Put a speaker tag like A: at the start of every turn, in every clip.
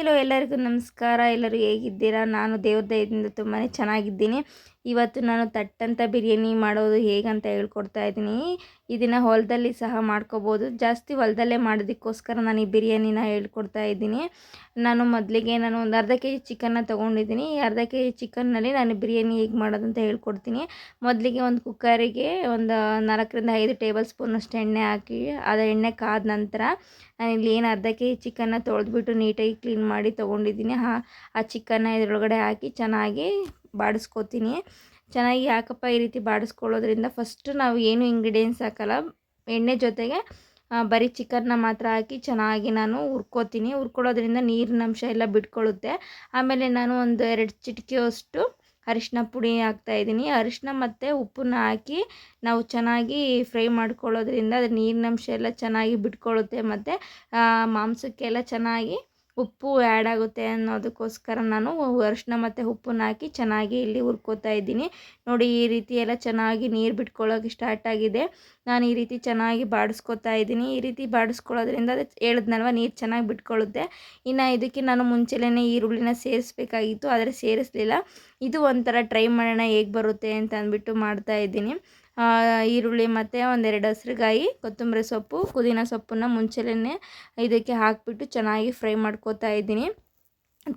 A: Hello, ಎಲ್ಲರಿಗೂ ನಮಸ್ಕಾರ. ಎಲ್ಲರೂ ಹೇಗಿದ್ದೀರಾ? ನಾನು ದೇವ್ರ ದಯದಿಂದ ತುಂಬಾ ಚೆನ್ನಾಗಿದ್ದೀನಿ. ಇವತ್ತು ನಾನು ತಟ್ಟಂತ ಬಿರಿಯಾನಿ ಮಾಡೋದು ಹೇಗಂತ ಹೇಳ್ಕೊಡ್ತಾ ಇದ್ದೀನಿ. ಇದನ್ನು ಹೊಲದಲ್ಲಿ ಸಹ ಮಾಡ್ಕೋಬೋದು. ಜಾಸ್ತಿ ಹೊಲದಲ್ಲೇ ಮಾಡೋದಕ್ಕೋಸ್ಕರ ನಾನು ಈ ಬಿರಿಯಾನಿನ ಹೇಳ್ಕೊಡ್ತಾ ಇದ್ದೀನಿ. ನಾನು ಮೊದಲಿಗೆ ನಾನು ಒಂದು ಅರ್ಧ ಕೆ ಜಿ ಚಿಕನ್ನ ತೊಗೊಂಡಿದ್ದೀನಿ. ಅರ್ಧ ಕೆ ಜಿ ಚಿಕನ್ನಲ್ಲಿ ನಾನು ಬಿರಿಯಾನಿ ಹೇಗೆ ಮಾಡೋದು ಅಂತ ಹೇಳ್ಕೊಡ್ತೀನಿ. ಮೊದಲಿಗೆ ಒಂದು ಕುಕ್ಕರಿಗೆ ಒಂದು ನಾಲ್ಕರಿಂದ ಐದು ಟೇಬಲ್ ಸ್ಪೂನಷ್ಟು ಎಣ್ಣೆ ಹಾಕಿ, ಅದು ಎಣ್ಣೆ ಕಾದ ನಂತರ ನಾನಿಲ್ಲಿ ಏನು ಅರ್ಧ ಕೆ ಜಿ ಚಿಕನ್ನ ತೊಳೆದ್ಬಿಟ್ಟು ನೀಟಾಗಿ ಕ್ಲೀನ್ ಮಾಡಿ ತೊಗೊಂಡಿದ್ದೀನಿ. ಹಾ, ಆ ಚಿಕನ್ನ ಇದರೊಳಗಡೆ ಹಾಕಿ ಚೆನ್ನಾಗಿ ಬಾಡಿಸ್ಕೊತೀನಿ. ಚೆನ್ನಾಗಿ ಯಾಕಪ್ಪ ಈ ರೀತಿ ಬಾಡಿಸ್ಕೊಳ್ಳೋದ್ರಿಂದ ಫಸ್ಟು ನಾವು ಏನು ಇಂಗ್ರೀಡಿಯೆಂಟ್ಸ್ ಹಾಕಲ್ಲ, ಎಣ್ಣೆ ಜೊತೆಗೆ ಬರೀ ಚಿಕನ್ನ ಮಾತ್ರ ಹಾಕಿ ಚೆನ್ನಾಗಿ ನಾನು ಹುರ್ಕೋತೀನಿ. ಹುರ್ಕೊಳ್ಳೋದ್ರಿಂದ ನೀರಿನ ಅಂಶ ಎಲ್ಲ ಬಿಟ್ಕೊಳ್ಳುತ್ತೆ. ಆಮೇಲೆ ನಾನು ಒಂದು ಎರಡು ಚಿಟಿಕೆಯಷ್ಟು ಅರಿಶಿನ ಪುಡಿ ಹಾಕ್ತಾಯಿದ್ದೀನಿ ಅರಿಶಿನ ಮತ್ತು ಉಪ್ಪನ್ನ ಹಾಕಿ ನಾವು ಚೆನ್ನಾಗಿ ಫ್ರೈ ಮಾಡ್ಕೊಳ್ಳೋದ್ರಿಂದ ಅದು ನೀರಿನಂಶ ಎಲ್ಲ ಚೆನ್ನಾಗಿ ಬಿಟ್ಕೊಳ್ಳುತ್ತೆ ಮತ್ತು ಮಾಂಸಕ್ಕೆಲ್ಲ ಚೆನ್ನಾಗಿ ಉಪ್ಪು ಆ್ಯಡ್ ಆಗುತ್ತೆ ಅನ್ನೋದಕ್ಕೋಸ್ಕರ ನಾನು ಅರಿಶಿನ ಮತ್ತು ಉಪ್ಪನ್ನ ಹಾಕಿ ಚೆನ್ನಾಗಿ ಇಲ್ಲಿ ಹುರ್ಕೋತಾ ಇದ್ದೀನಿ. ನೋಡಿ, ಈ ರೀತಿ ಎಲ್ಲ ಚೆನ್ನಾಗಿ ನೀರು ಬಿಟ್ಕೊಳ್ಳೋಕೆ ಸ್ಟಾರ್ಟ್ ಆಗಿದೆ. ನಾನು ಈ ರೀತಿ ಚೆನ್ನಾಗಿ ಬಾಡಿಸ್ಕೊತಾ ಇದ್ದೀನಿ. ಈ ರೀತಿ ಬಾಡಿಸ್ಕೊಳ್ಳೋದ್ರಿಂದ ಅದು ಹೇಳಿದ್ನಲ್ವ, ನೀರು ಚೆನ್ನಾಗಿ ಬಿಟ್ಕೊಳ್ಳುತ್ತೆ. ಇನ್ನು ಇದಕ್ಕೆ ನಾನು ಮುಂಚೆಲೇ ಈರುಳ್ಳಿನ ಸೇರಿಸ್ಬೇಕಾಗಿತ್ತು, ಆದರೆ ಸೇರಿಸಲಿಲ್ಲ. ಇದು ಒಂಥರ ಟ್ರೈ ಮಾಡೋಣ ಹೇಗೆ ಬರುತ್ತೆ ಅಂತ ಅಂದ್ಬಿಟ್ಟು ಮಾಡ್ತಾ ಇದ್ದೀನಿ. ಈರುಳ್ಳಿ ಮತ್ತು ಒಂದೆರಡು ಹಸಿರುಗಾಯಿ, ಕೊತ್ತಂಬರಿ ಸೊಪ್ಪು, ಪುದೀನ ಸೊಪ್ಪನ್ನು ಮುಂಚೆಲೇ ಇದಕ್ಕೆ ಹಾಕಿಬಿಟ್ಟು ಚೆನ್ನಾಗಿ ಫ್ರೈ ಮಾಡ್ಕೋತಾ ಇದ್ದೀನಿ.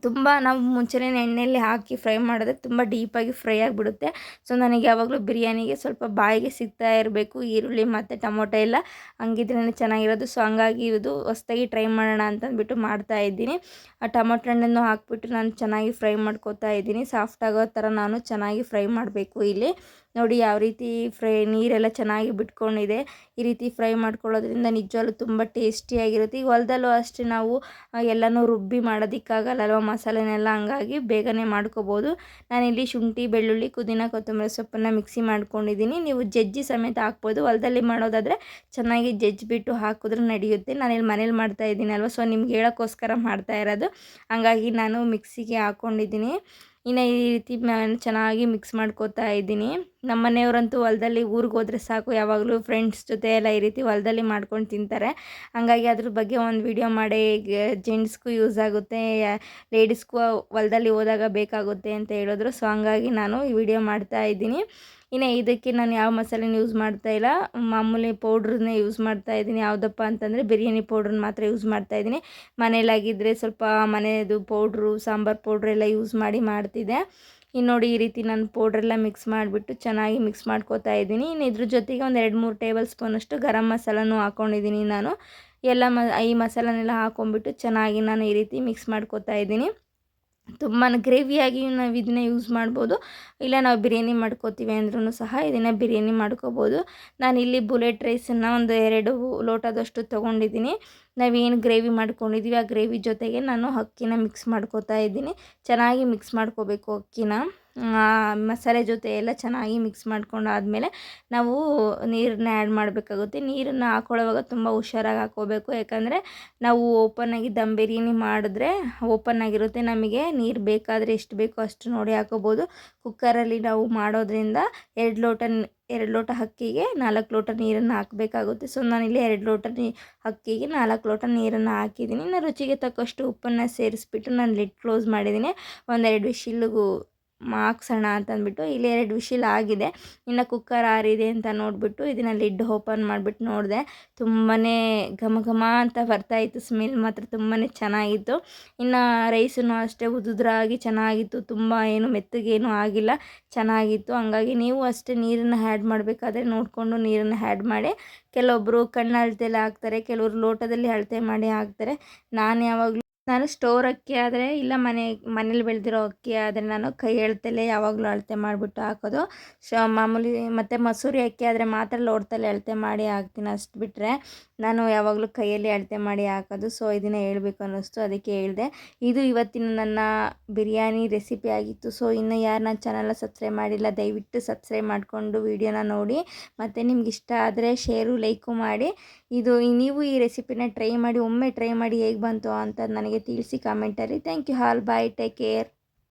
A: ತುಂಬ ನಾವು ಮುಂಚೆನೇ ಎಣ್ಣೆಯಲ್ಲಿ ಹಾಕಿ ಫ್ರೈ ಮಾಡಿದ್ರೆ ತುಂಬ ಡೀಪಾಗಿ ಫ್ರೈ ಆಗಿಬಿಡುತ್ತೆ. ಸೊ, ನನಗೆ ಯಾವಾಗಲೂ ಬಿರಿಯಾನಿಗೆ ಸ್ವಲ್ಪ ಬಾಯಿಗೆ ಸಿಗ್ತಾ ಇರಬೇಕು, ಈರುಳ್ಳಿ ಮತ್ತು ಟೊಮೊಟೊ ಎಲ್ಲ ಹಂಗಿದ್ರೇ ಚೆನ್ನಾಗಿರೋದು. ಸೊ, ಹಂಗಾಗಿ ಇದು ಹೊಸ್ದಾಗಿ ಟ್ರೈ ಮಾಡೋಣ ಅಂತಂದ್ಬಿಟ್ಟು ಮಾಡ್ತಾ ಇದ್ದೀನಿ. ಆ ಟೊಮೊಟೊ ಹಣ್ಣನ್ನು ಹಾಕ್ಬಿಟ್ಟು ನಾನು ಚೆನ್ನಾಗಿ ಫ್ರೈ ಮಾಡ್ಕೋತಾ ಇದ್ದೀನಿ. ಸಾಫ್ಟ್ ಆಗೋ ಥರ ನಾನು ಚೆನ್ನಾಗಿ ಫ್ರೈ ಮಾಡಬೇಕು ಇಲ್ಲಿ. ನೋಡಿ ಯಾವ ರೀತಿ ಫ್ರೈ ನೀರೆಲ್ಲ ಚೆನ್ನಾಗಿ ಬಿಟ್ಕೊಂಡಿದೆ. ಈ ರೀತಿ ಫ್ರೈ ಮಾಡ್ಕೊಳ್ಳೋದ್ರಿಂದ ನಿಜವಾಗ್ಲೂ ತುಂಬ ಟೇಸ್ಟಿಯಾಗಿರುತ್ತೆ ಈಗ ಹೊಲದಲ್ಲೂ ಅಷ್ಟೇ ನಾವು ಎಲ್ಲನೂ ರುಬ್ಬಿ ಮಾಡೋದಕ್ಕಾಗಲ್ಲ ಮಸಾಲೆನೆಲ್ಲ? ಹಂಗಾಗಿ ಬೇಗನೆ ಮಾಡ್ಕೋಬೋದು. ನಾನಿಲ್ಲಿ ಶುಂಠಿ, ಬೆಳ್ಳುಳ್ಳಿ, ಪುದೀನ, ಕೊತ್ತಂಬರಿ ಸೊಪ್ಪನ್ನು ಮಿಕ್ಸಿ ಮಾಡ್ಕೊಂಡಿದ್ದೀನಿ. ನೀವು ಜಜ್ಜಿ ಸಮೇತ ಹಾಕ್ಬೋದು. ಹೊಲದಲ್ಲಿ ಮಾಡೋದಾದರೆ ಚೆನ್ನಾಗಿ ಜಜ್ಜಿಬಿಟ್ಟು ಹಾಕಿದ್ರೆ ನಡೆಯುತ್ತೆ. ನಾನಿಲ್ಲಿ ಮನೇಲಿ ಮಾಡ್ತಾ ಇದ್ದೀನಲ್ವ ಸೊ, ನಿಮ್ಗೆ ಹೇಳೋಕ್ಕೋಸ್ಕರ ಮಾಡ್ತಾ ಇರೋದು. ಹಂಗಾಗಿ ನಾನು ಮಿಕ್ಸಿಗೆ ಹಾಕ್ಕೊಂಡಿದ್ದೀನಿ ಇನ್ನು ಈ ರೀತಿ ನಾನು ಚೆನ್ನಾಗಿ ಮಿಕ್ಸ್ ಮಾಡ್ಕೋತಾ ಇದ್ದೀನಿ. ನಮ್ಮ ಮನೆಯವರಂತೂ ಹೊಲದಲ್ಲಿ ಊರಿಗೆ ಹೋದರೆ ಸಾಕು, ಯಾವಾಗಲೂ ಫ್ರೆಂಡ್ಸ್ ಜೊತೆ ಎಲ್ಲ ಈ ರೀತಿ ಹೊಲದಲ್ಲಿ ಮಾಡ್ಕೊಂಡು ತಿಂತಾರೆ. ಹಂಗಾಗಿ ಅದ್ರ ಬಗ್ಗೆ ಒಂದು ವಿಡಿಯೋ ಮಾಡಿ ಜೆಂಟ್ಸ್ಗೂ ಯೂಸ್ ಆಗುತ್ತೆ ಲೇಡೀಸ್ಗೂ ಹೊಲದಲ್ಲಿ ಹೋದಾಗ ಬೇಕಾಗುತ್ತೆ ಅಂತ ಹೇಳಿದ್ರು. ಸೊ ಹಂಗಾಗಿ ನಾನು ಈ ವಿಡಿಯೋ ಮಾಡ್ತಾ ಇದ್ದೀನಿ. ಇನ್ನು ಇದಕ್ಕೆ ನಾನು ಯಾವ ಮಸಾಲೆನ ಯೂಸ್ ಮಾಡ್ತಾ ಇಲ್ಲ. ಮಾಮೂಲಿ ಪೌಡ್ರನ್ನೇ ಯೂಸ್ ಮಾಡ್ತಾ ಇದ್ದೀನಿ. ಯಾವುದಪ್ಪ ಅಂತಂದರೆ ಬಿರಿಯಾನಿ ಪೌಡ್ರನ್ನ ಮಾತ್ರ ಯೂಸ್ ಮಾಡ್ತಾ ಇದ್ದೀನಿ. ಮನೇಲಾಗಿದ್ದರೆ ಸ್ವಲ್ಪ ಮನೆಯದು ಪೌಡ್ರು ಸಾಂಬಾರು ಪೌಡ್ರ್ ಎಲ್ಲ ಯೂಸ್ ಮಾಡಿ ಮಾಡ್ತಿದ್ದೆ. ಇನ್ನು ನೋಡಿ ಈ ರೀತಿ ನಾನು ಪೌಡ್ರೆಲ್ಲ ಮಿಕ್ಸ್ ಮಾಡಿಬಿಟ್ಟು ಚೆನ್ನಾಗಿ ಮಿಕ್ಸ್ ಮಾಡ್ಕೋತಾ ಇದ್ದೀನಿ. ಇನ್ನು ಇದ್ರ ಜೊತೆಗೆ ಒಂದು ಎರಡು ಮೂರು ಟೇಬಲ್ ಸ್ಪೂನಷ್ಟು ಗರಂ ಮಸಾಲನೂ ಹಾಕ್ಕೊಂಡಿದ್ದೀನಿ ನಾನು. ಎಲ್ಲ ಮ ಈ ಮಸಾಲನೆಲ್ಲ ಹಾಕೊಂಡ್ಬಿಟ್ಟು ಚೆನ್ನಾಗಿ ನಾನು ಈ ರೀತಿ ಮಿಕ್ಸ್ ಮಾಡ್ಕೋತಾ ಇದ್ದೀನಿ. ತುಂಬಾ ಗ್ರೇವಿಯಾಗಿಯೂ ನಾವು ಇದನ್ನ ಯೂಸ್ ಮಾಡ್ಬೋದು. ಇಲ್ಲ ನಾವು ಬಿರಿಯಾನಿ ಮಾಡ್ಕೋತೀವಿ ಅಂದ್ರೂ ಸಹ ಇದನ್ನು ಬಿರಿಯಾನಿ ಮಾಡ್ಕೋಬೋದು. ನಾನು ಇಲ್ಲಿ ಬುಲೆಟ್ ರೈಸನ್ನು ಒಂದು ಎರಡು ಲೋಟದಷ್ಟು ತೊಗೊಂಡಿದ್ದೀನಿ. ನಾವೇನು ಗ್ರೇವಿ ಮಾಡ್ಕೊಂಡಿದ್ದೀವಿ ಆ ಗ್ರೇವಿ ಜೊತೆಗೆ ನಾನು ಅಕ್ಕಿನ ಮಿಕ್ಸ್ ಮಾಡ್ಕೋತಾ ಇದ್ದೀನಿ. ಚೆನ್ನಾಗಿ ಮಿಕ್ಸ್ ಮಾಡ್ಕೋಬೇಕು ಅಕ್ಕಿನ. ಮಸಾಲೆ ಜೊತೆ ಎಲ್ಲ ಚೆನ್ನಾಗಿ ಮಿಕ್ಸ್ ಮಾಡ್ಕೊಂಡಾದಮೇಲೆ ನಾವು ನೀರನ್ನ ಆ್ಯಡ್ ಮಾಡಬೇಕಾಗುತ್ತೆ. ನೀರನ್ನು ಹಾಕೊಳ್ಳೋವಾಗ ತುಂಬ ಹುಷಾರಾಗಿ ಹಾಕೋಬೇಕು ಯಾಕಂದರೆ ನಾವು ಓಪನ್ನಾಗಿ ದಮ್ ಬಿರಿಯಾನಿ ಮಾಡಿದ್ರೆ ಓಪನ್ ಆಗಿರುತ್ತೆ. ನಮಗೆ ನೀರು ಬೇಕಾದರೆ ಎಷ್ಟು ಬೇಕೋ ಅಷ್ಟು ನೋಡಿ ಹಾಕೋಬೋದು ಕುಕ್ಕರಲ್ಲಿ ನಾವು ಮಾಡೋದ್ರಿಂದ ಎರಡು ಲೋಟ ಎರಡು ಲೋಟ ಅಕ್ಕಿಗೆ ನಾಲ್ಕು ಲೋಟ ನೀರನ್ನು ಹಾಕಬೇಕಾಗುತ್ತೆ. ಸೊ ನಾನಿಲ್ಲಿ ಎರಡು ಲೋಟ ನೀ, ಅಕ್ಕಿಗೆ ನಾಲ್ಕು ಲೋಟ ನೀರನ್ನು ಹಾಕಿದ್ದೀನಿ. ನಾನು ರುಚಿಗೆ ತಕ್ಕಷ್ಟು ಉಪ್ಪನ್ನು ಸೇರಿಸ್ಬಿಟ್ಟು ನಾನು ಲಿಡ್ ಕ್ಲೋಸ್ ಮಾಡಿದ್ದೀನಿ. ಒಂದೆರಡು ವಿಶಿಲ್ಗೂ ಮಾರ್ಕ್ಸೋಣ ಅಂತಂದ್ಬಿಟ್ಟು ಇಲ್ಲಿ ಎರಡು ವಿಶಿಲ್ ಆಗಿದೆ. ಇನ್ನು ಕುಕ್ಕರ್ ಆರಿದೆ ಅಂತ ನೋಡಿಬಿಟ್ಟು ಇದನ್ನು ಲಿಡ್ ಓಪನ್ ಮಾಡಿಬಿಟ್ಟು ನೋಡಿದೆ. ತುಂಬಾ ಘಮ ಘಮ ಅಂತ ಬರ್ತಾಯಿತ್ತು ಸ್ಮೆಲ್ ಮಾತ್ರ ತುಂಬಾ ಚೆನ್ನಾಗಿತ್ತು. ಇನ್ನು ರೈಸನ್ನು ಅಷ್ಟೇ ಉದುದ್ರಾಗಿ ಚೆನ್ನಾಗಿತ್ತು, ತುಂಬ ಏನು ಮೆತ್ತಗೇನು ಆಗಿಲ್ಲ, ಚೆನ್ನಾಗಿತ್ತು. ಹಂಗಾಗಿ ನೀವು ಅಷ್ಟೇ ನೀರನ್ನು ಆ್ಯಡ್ ಮಾಡಬೇಕಾದ್ರೆ ನೋಡಿಕೊಂಡು ನೀರನ್ನು ಆ್ಯಡ್ ಮಾಡಿ ಕೆಲವೊಬ್ಬರು ಕಣ್ಣು ಅಳತೆಯಲ್ಲಿ ಹಾಕ್ತಾರೆ, ಕೆಲವರು ಲೋಟದಲ್ಲಿ ಅಳತೆ ಮಾಡಿ ಹಾಕ್ತಾರೆ. ನಾನು ಯಾವಾಗಲೂ ನಾನು ಸ್ಟೋರ್ ಅಕ್ಕಿ ಆದರೆ ಇಲ್ಲ ಮನೆ, ಮನೇಲಿ ಬೆಳೆದಿರೋ ಅಕ್ಕಿ ಆದರೆ ನಾನು ಕೈ ಎಳ್ತಲೇ ಯಾವಾಗಲೂ ಅಳತೆ ಮಾಡಿಬಿಟ್ಟು ಹಾಕೋದು. ಶ ಮಾಮೂಲಿ ಮತ್ತು ಮಸೂರಿ ಅಕ್ಕಿ ಆದರೆ ಮಾತ್ರ ಲೋಡ್ತಲೇ ಅಳತೆ ಮಾಡಿ ಹಾಕ್ತೀನಿ ಅಷ್ಟು ಬಿಟ್ಟರೆ ನಾನು ಯಾವಾಗಲೂ ಕೈಯಲ್ಲಿ ಅಳತೆ ಮಾಡಿ ಹಾಕೋದು. ಸೊ ಇದನ್ನು ಹೇಳ್ಬೇಕು ಅನ್ನಿಸ್ತು, ಅದಕ್ಕೆ ಹೇಳಿದೆ. ಇದು ಇವತ್ತಿನ ನನ್ನ ಬಿರಿಯಾನಿ ರೆಸಿಪಿ ಆಗಿತ್ತು. ಸೊ ಇನ್ನು ಯಾರು ನನ್ನ ಚಾನಲ್ನ ಸಬ್ಸ್ಕ್ರೈಬ್ ಮಾಡಿಲ್ಲ, ದಯವಿಟ್ಟು ಸಬ್ಸ್ಕ್ರೈಬ್ ಮಾಡಿಕೊಂಡು ವೀಡಿಯೋನ ನೋಡಿ. ಮತ್ತು ನಿಮ್ಗೆ ಇಷ್ಟ ಆದರೆ ಶೇರು ಲೈಕು ಮಾಡಿ. ಇದು ನೀವು ಈ ರೆಸಿಪಿನ ಟ್ರೈ ಮಾಡಿ, ಒಮ್ಮೆ ಟ್ರೈ ಮಾಡಿ ಹೇಗೆ ಬಂತು ಅಂತ ನನಗೆ ತಿಳಿಸಿ ಕಾಮೆಂಟಲ್ಲಿ thank you all bye take care